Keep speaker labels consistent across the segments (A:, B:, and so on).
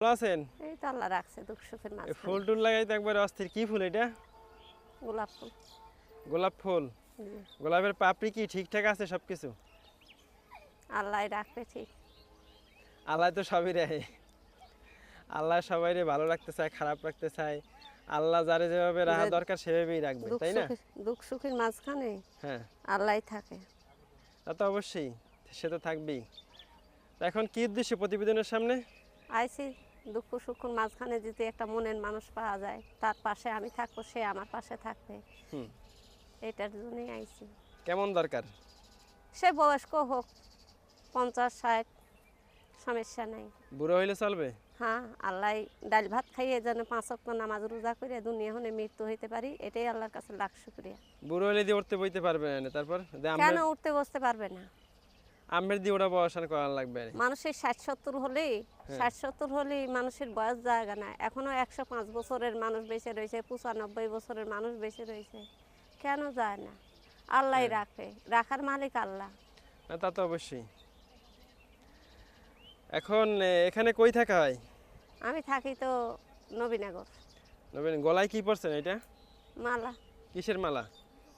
A: ভালো আছেন?
B: এই তো আল্লাহ রাখছে দুঃখ সুখের মাঝে
A: ফুল টুল লাগাইতে একবার অস্থির কি ফুল এটা?
B: গোলাপ ফুল।
A: গোলাপ ফুল? গোলাপের পাপড়ি কি ঠিকঠাক আছে
B: আল্লাহ রাখবে ঠিক।
A: আল্লাহ তো সবই রাখে। আল্লাহ সবাইরে ভালো রাখতে চায় খারাপ রাখতে চায়। আল্লাহ যারে যেভাবে রাখা দরকার সেভাবেই রাখবে তাই না?
B: দুঃখ সুখের মাঝখানে
A: হ্যাঁ।
B: আল্লাহ থাকে।
A: তা তো অবশ্যই সে তো থাকবেই। এখন কি উদ্দেশ্য প্রতিবেদনের সামনে?
B: আইসি দুঃখ সুখের মাঝখানে যদি একটা মনের মানুষ পাওয়া যায় তার পাশে আমি থাকব সে আমার পাশে থাকবে। এটার জন্যই আইসি
A: কেমন দরকার?
B: সে বয়স্ক হোক পঞ্চাশ ষাট সমস্যা নেই।
A: বুড়ো হইলে চলবে?
B: হ্যাঁ আল্লাহ ডাল ভাত খাইয়ে যেন পাঁচ অক্ট নামাজ রোজা করে দুনিয়া হলে মৃত্যু হইতে পারি এটাই আল্লাহর কাছে লাখ শুক্রিয়া।
A: বুড়ো হইলে দিয়ে উঠতে বইতে পারবে না তারপর?
B: কেন উঠতে বসতে পারবে না?
A: আমের দিয়ে ওটা বসান করা লাগবে
B: মানুষের ষাট সত্তর হলেই ষাট সত্তর হলেই মানুষের বয়স জায়গা না এখনও একশো পাঁচ বছরের মানুষ বেঁচে রয়েছে পঁচানব্বই বছরের মানুষ বেঁচে রয়েছে। কেন যায় না? আল্লাহ রাখে। রাখার মালিক আল্লাহ।
A: না তা তো অবশ্যই। এখন এখানে কই থাকা হয়?
B: আমি থাকি তো নবীনগর।
A: নবীন গলায় কি পড়ছেন এটা?
B: মালা।
A: কিসের মালা?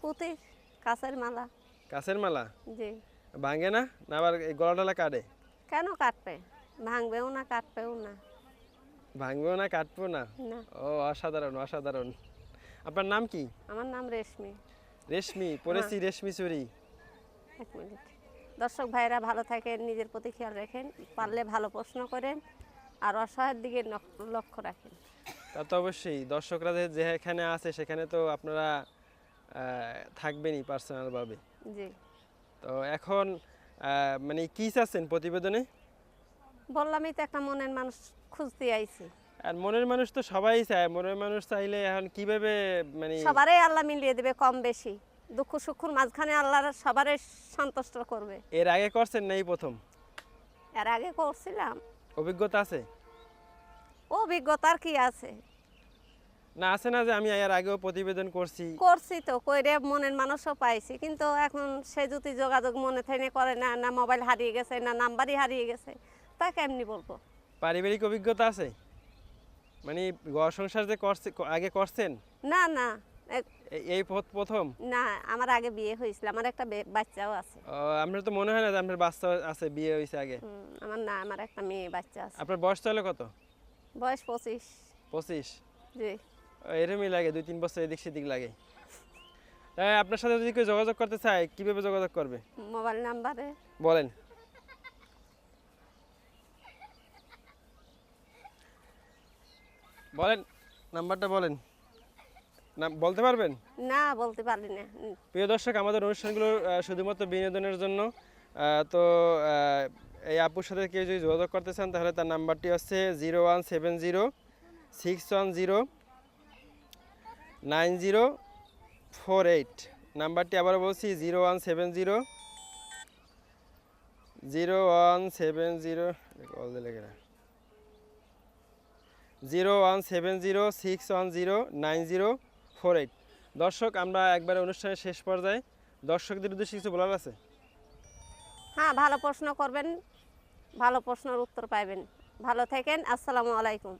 B: পুঁতির কাছের মালা।
A: কাছের মালা?
B: জি।
A: ভাঙে না? না আবার এই গলা টলা কাটে?
B: কেন কাটবে? ভাঙবেও না কাটবেও না।
A: ভাঙবেও না কাটবো না? ও অসাধারণ অসাধারণ। আপনার নাম কি?
B: আমার নাম রেশমি।
A: রেশমি পড়েছি রেশমি চুরি।
B: এক মিনিট। দর্শক ভাইরা ভালো থাকেন নিজের প্রতি খেয়াল রাখেন পারলে ভালো প্রশ্ন করেন আর অসহায়ের দিকে লক্ষ্য রাখেন।
A: তা তো অবশ্যই দর্শকরা যেখানে আছে সেখানে তো আপনারা থাকবেনই পার্সোনালভাবে
B: জি।
A: তো এখন মানে কি চাচ্ছেন প্রতিবেদনে?
B: বললামই তো একটা মনের মানুষ খুঁজতে আইছি।
A: আর মনের মানুষ তো সবাই চায়। মনের মানুষ চাইলে এখন কীভাবে মানে
B: সবারই আল্লাহ মিলিয়ে দেবে কম বেশি। দুঃখ সুখুর মাঝখানে আল্লাহ সবারই সন্তুষ্ট করবে।
A: এর আগে করছেন নাই প্রথম?
B: এর আগে করছিলাম।
A: অভিজ্ঞতা আছে?
B: অভিজ্ঞতার কি আছে?
A: না আছে না যে আমি এর আগেও প্রতিবেদন করছি।
B: করছি তো কইরে মনের মানুষও পাইছি কিন্তু এখন সে যদি যোগাযোগ মনে থেকে করে না না মোবাইল হারিয়ে গেছে না নাম্বারই হারিয়ে গেছে তা কেমনি বলব?
A: পারিবারিক অভিজ্ঞতা আছে? মানে ঘর সংসার যে করছে আগে করছেন?
B: না না
A: এই- প্রথম?
B: না আমার আগে বিয়ে হয়েছিল আমার একটা বাচ্চাও আছে।
A: আপনার তো মনে হয় না যে আপনার বাচ্চা আছে বিয়ে হয়েছে আগে?
B: আমার না আমার একটা মেয়ে বাচ্চা আছে।
A: আপনার বয়স চলে কত?
B: বয়স পঁচিশ।
A: পঁচিশ?
B: জি।
A: এরমই লাগে দুই তিন বছর এদিক সেদিক লাগে। তাই আপনার সাথে যদি কেউ যোগাযোগ করতে চায় কীভাবে যোগাযোগ করবে?
B: মোবাইল নাম্বারে।
A: বলেন। বলেন নাম্বারটা বলেন। না বলতে পারবেন?
B: না বলতে পারলি না।
A: প্রিয় দর্শক আমাদের অনুষ্ঠানগুলো শুধুমাত্র বিনোদনের জন্য। তো এই আপুর সাথে কেউ যদি যোগাযোগ করতে চান তাহলে তার নাম্বারটি হচ্ছে zero one seven zero six one zero nine zero four eight. নাম্বারটি আবার বলছি, zero one seven zero. Zero one seven zero zero one seven zero, six one zero, nine zero four eight. দর্শক, আমরা একবারে অনুষ্ঠানের শেষ পর্যায়ে। দর্শকদের উদ্দেশ্যে কিছু বলার আছে?
B: হ্যাঁ ভালো প্রশ্ন করবেন, ভালো প্রশ্নের উত্তর পাইবেন। ভালো থাকেন, আসসালামু আলাইকুম।